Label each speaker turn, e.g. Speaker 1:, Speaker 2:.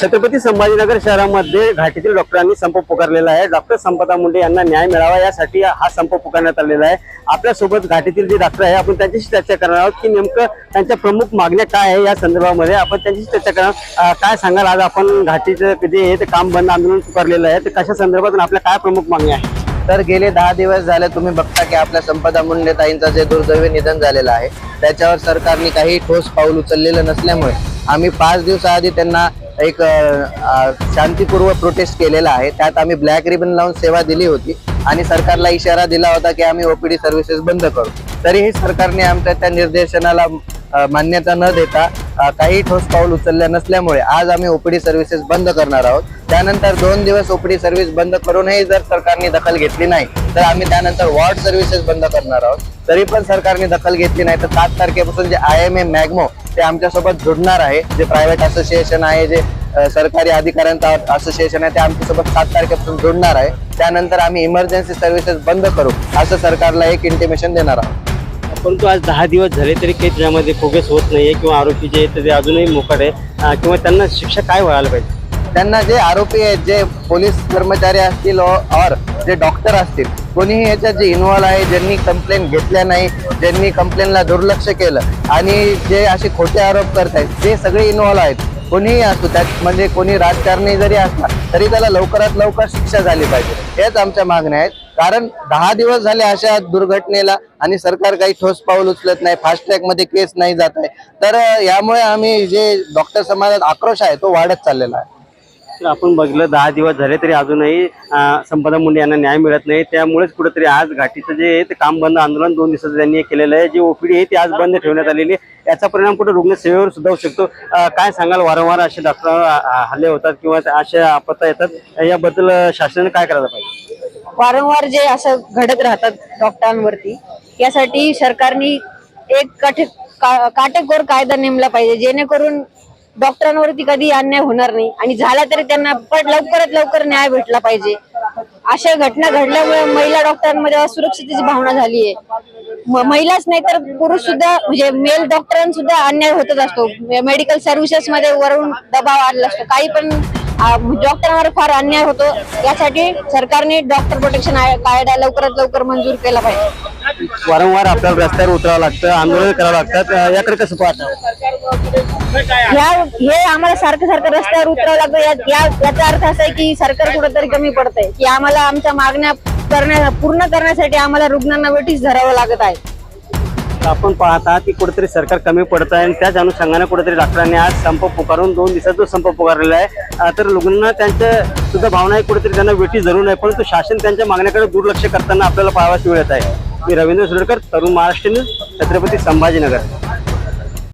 Speaker 1: छत्रपती संभाजीनगर शहरामध्ये घाटीतील डॉक्टरांनी संप पुकारलेला आहे. डॉक्टर संपदा मुंडे यांना न्याय मिळावा यासाठी हा संप पुकारण्यात आलेला आहे. आपल्यासोबत घाटीतील जे डॉक्टर आहे आपण त्यांच्याशी चर्चा करणार आहोत की नेमकं त्यांच्या प्रमुख मागण्या काय आहे या संदर्भामध्ये आपण त्यांच्याशी चर्चा करणार काय सांगाल? आज आपण घाटीचं जे आहे ते काम बंद आंदोलन पुकारलेलं आहे. ते कशा संदर्भातून आपल्या काय प्रमुख मागण्या आहेत?
Speaker 2: तर गेले दहा दिवस झाले तुम्ही बघता की आपल्या संपदा मुंडे ताईंचं जे दुर्दैवी निधन झालेलं आहे त्याच्यावर सरकारने काही ठोस पाऊल उचललेलं नसल्यामुळे आम्ही पाच दिवसाआधी त्यांना एक शांतीपूर्वक शांतीपूर्व प्रोटेस्ट केलेला आहे. त्यात आम्ही ब्लॅक रिबन लावून सेवा दिली होती आणि सरकारला इशारा दिला होता की आम्ही ओपीडी सर्व्हिसेस बंद करू. तरीही सरकारने आमच्या त्या निर्देशनाला मान्यता न देता काही ठोस पाऊल उचलल्या नसल्यामुळे आज आम्ही ओपीडी सर्व्हिसेस बंद करणार आहोत. त्यानंतर दोन दिवस ओपीडी सर्व्हिस बंद करूनही जर सरकारने दखल घेतली नाही तर आम्ही त्यानंतर वॉर्ड सर्व्हिसेस बंद करणार आहोत. तरी पण सरकारने दखल घेतली नाही तर सात तारखेपासून जे आय एम ए मॅगमो ते आमच्यासोबत जुडणार आहे. जे प्रायव्हेट असोसिएशन आहे जे सरकारी अधिकाऱ्यांचं असोसिएशन आहे ते आमच्यासोबत सात तारखेपासून जुडणार आहे. त्यानंतर आम्ही इमर्जन्सी सर्व्हिसेस बंद करू असं सरकारला एक इंटिमेशन देणार आहोत.
Speaker 1: परंतु आज दहा दिवस झाले तरी काही त्याच्यामध्ये प्रोग्रेस होत नाहीये किंवा आरोपी जे आहेत ते अजूनही मोकट आहे. किंवा त्यांना शिक्षा काय व्हायला पाहिजे?
Speaker 2: त्यांना जे आरोपी आहेत जे पोलीस कर्मचारी असतील और जे डॉक्टर असतील कोणीही याच्यात जे इन्व्हॉल्व आहे ज्यांनी कंप्लेंट घेतल्या नाही ज्यांनी कंप्लेंटला दुर्लक्ष केलं आणि जे असे खोटे आरोप करत आहेत ते सगळे इन्व्हॉल्व आहेत. कोणीही असतो त्यात म्हणजे कोणी राजकारणी जरी असला तरी त्याला लवकरात लवकर शिक्षा झाली पाहिजे. हेच आमच्या मागण्या आहेत. कारण दहा दिवस झाले अशा दुर्घटनेला आणि सरकार काही ठोस पाऊल उचलत नाही फास्ट ट्रॅक केस नाही जात आहे. तर यामुळे आम्ही जे डॉक्टर समाजात आक्रोश आहे तो वाढत चाललेला आहे.
Speaker 1: आपण बघितलं दहा दिवस झाले तरी अजूनही संपदा मुंडे यांना न्याय मिळत नाही. त्यामुळेच कुठेतरी आज घाटीचं जे आहे ते काम बंद आंदोलन दोन दिवसाचं त्यांनी केलेलं आहे. जी ओपीडी आहे ती आज बंद ठेवण्यात आलेली आहे. याचा परिणाम कुठे रुग्णसेवेवर सुद्धा होऊ शकतो? काय सांगाल? वारंवार असे डॉक्टर हल्ले होतात किंवा अशा आपत्ता येतात. याबद्दल शासनाने काय करायला पाहिजे?
Speaker 3: वारंवार जे असं घडत राहतात डॉक्टरांवरती यासाठी सरकारने एक काटे का- काटेकोर कायदा नेमला पाहिजे जेणेकरून डॉक्टरांवरती कधी अन्याय होणार नाही. आणि झाला तरी त्यांना पण लवकरात लवकर न्याय भेटला पाहिजे. अशा घटना घडल्यामुळे महिला डॉक्टरांमध्ये असुरक्षितेची भावना झाली आहे. महिलाच नाही तर पुरुष सुद्धा म्हणजे मेल डॉक्टरांसुद्धा अन्याय होतच असतो. मेडिकल सर्व्हिसेस मध्ये वरून दबाव आणला असतो. काही पण डॉक्टरांवर फार अन्याय होतो. यासाठी सरकारने डॉक्टर प्रोटेक्शन कायदा लवकरात लवकर मंजूर केला पाहिजे.
Speaker 1: वारंवार आपल्याला रस्त्यावर उतरावं लागतं आंदोलन करावं लागतात याकडे कसं पाहता?
Speaker 3: हे आम्हाला सारखं सारखं रस्त्यावर उतरावं लागतं. याचा अर्थ असा आहे की सरकार कुठेतरी कमी पडतंय. की आम्हाला आमच्या मागण्या करण्या पूर्ण करण्यासाठी आम्हाला रुग्णांना वेटीस धरावं लागत आहे.
Speaker 1: आपण पाहता की कुठेतरी सरकार कमी पडत आहे आणि त्याच अनुषंगाने कुठेतरी डॉक्टरांनी आज संप पुकारून दोन दिवसात जो संप पुकारलेला आहे तर रुग्णांना त्यांच्या सुद्धा भावना आहे कुठेतरी त्यांना वेठी जरूर नाही परंतु शासन त्यांच्या मागण्याकडे दुर्लक्ष करताना आपल्याला पाहावयास मिळत आहे. मी रवींद्र सुरेकर तरुण महाराष्ट्र न्यूज छत्रपती संभाजीनगर.